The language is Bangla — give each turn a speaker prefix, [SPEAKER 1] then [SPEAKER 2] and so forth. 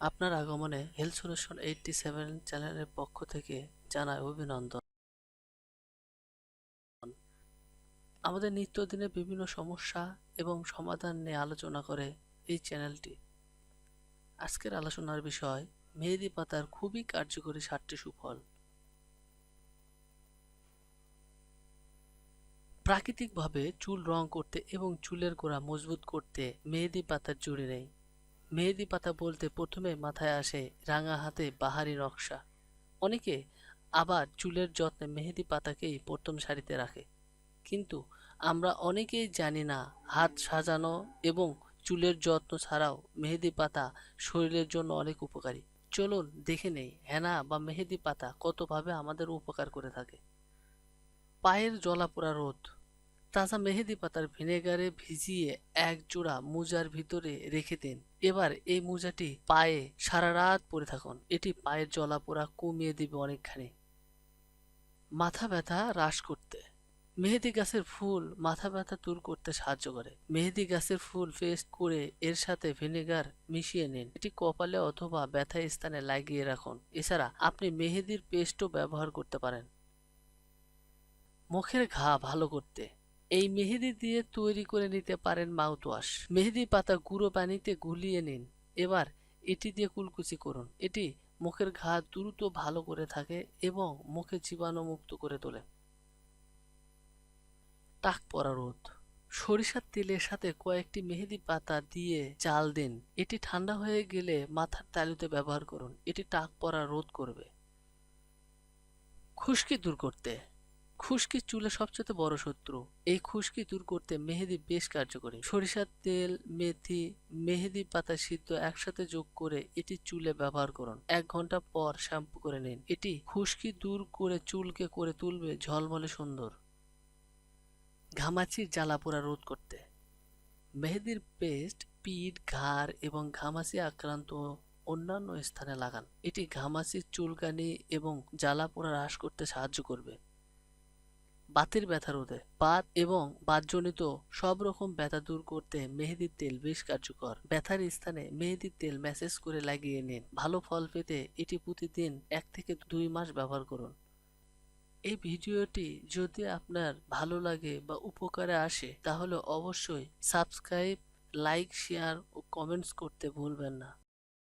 [SPEAKER 1] আপনার আগমনে হেলথ সলিউশন এইটটি সেভেন চ্যানেলের পক্ষ থেকে জানায় অভিনন্দন। আমাদের নিত্যদিনের বিভিন্ন সমস্যা এবং সমাধান নিয়ে আলোচনা করে এই চ্যানেলটি। আজকের আলোচনার বিষয়, মেহেদি পাতার খুবই কার্যকরী সাতটি সুফল। প্রাকৃতিকভাবে চুল রং করতে এবং চুলের গোড়া মজবুত করতে মেহেদি পাতার জুড়ে নেই। মেহেদি পাতা বলতে প্রথমে মাথায় আসে রাঙা হাতে বাহারি নকশা। অনেকে আবার চুলের যত্নে মেহেদি পাতাকেই প্রথম সারিতে রাখে। কিন্তু আমরা অনেকেই জানি না হাত সাজানো এবং চুলের যত্ন ছাড়াও মেহেদি পাতা শরীরের জন্য অনেক উপকারী। চলুন দেখে নেই হেনা বা মেহেদি পাতা কতভাবে আমাদের উপকার করে থাকে। পায়ের জলাপোড়া রোধ তাজা মেহেদি পাতার ভিনেগারে ভিজিয়ে এক জোড়া মোজার ভিতরে রেখে দিন। এবার এই মোজাটি পায়ে সারা রাত পরে থাকুন। এটি পায়ের জলাপোড়া কমিয়ে দিবে অনেকখানি। মাথা ব্যথা হ্রাস করতে। মেহেদি গাছের ফুল মাথা ব্যথা দূর করতে সাহায্য করে। মেহেদি গাছের ফুল পেস্ট করে এর সাথে ভিনেগার মিশিয়ে নিন। এটি কপালে অথবা ব্যথা স্থানে লাগিয়ে রাখুন। এছাড়া আপনি মেহেদির পেস্টও ব্যবহার করতে পারেন। মুখের ঘা ভালো করতে। এই মেহেদি দিয়ে তৈরি করে নিতে পারেন মাউথওয়াশ। মেহেদি পাতা গুঁড়ো পানিতে গুলিয়ে নিন। এবার এটি দিয়ে কুলকুচি করুন। এটি মুখের ঘা দ্রুত ভালো করে থাকে এবং মুখে জীবাণুমুক্ত করে তোলে। টাক পরা রোধ। সরিষার তেলের সাথে কয়েকটি মেহেদি পাতা দিয়ে চাল দিন। এটি ঠান্ডা হয়ে গেলে মাথার তালুতে ব্যবহার করুন। এটি টাক পরা রোধ করবে। খুশকি দূর করতে। খুশকি চুলের সবচেয়ে বড় শত্রু। এই খুশকি দূর করতে মেহেদি বেশ কার্যকরী। সরিষার তেল, মেথি, মেহেদি পাতা সিদ্ধ একসাথে যোগ করে এটি চুলে ব্যবহার করুন। এক ঘণ্টা পর শ্যাম্পু করে নিন। এটি খুশকি দূর করে চুলকে করে তুলবে ঝলমলে সুন্দর। ঘামাচির জ্বালা পোড়া রোধ করতে। মেহেদির পেস্ট পিঠ ঘাড় এবং ঘামাচি আক্রান্ত অন্যান্য স্থানে লাগান। এটি ঘামাচির চুলকানি এবং জ্বালা পোড়া হ্রাস করতে সাহায্য করবে। বাতের ব্যথা রোধে। বাত এবং বাতজনিত সব রকম ব্যথা দূর করতে মেহেদির তেল বেশ কার্যকর। ব্যথার স্থানে মেহেদির তেল ম্যাসেজ করে লাগিয়ে নিন। ভালো ফল পেতে এটি প্রতিদিন এক থেকে দুই মাস ব্যবহার করুন। এই ভিডিওটি যদি আপনার ভালো লাগে বা উপকারে আসে, তাহলে অবশ্যই সাবস্ক্রাইব, লাইক, শেয়ার ও কমেন্টস করতে ভুলবেন না।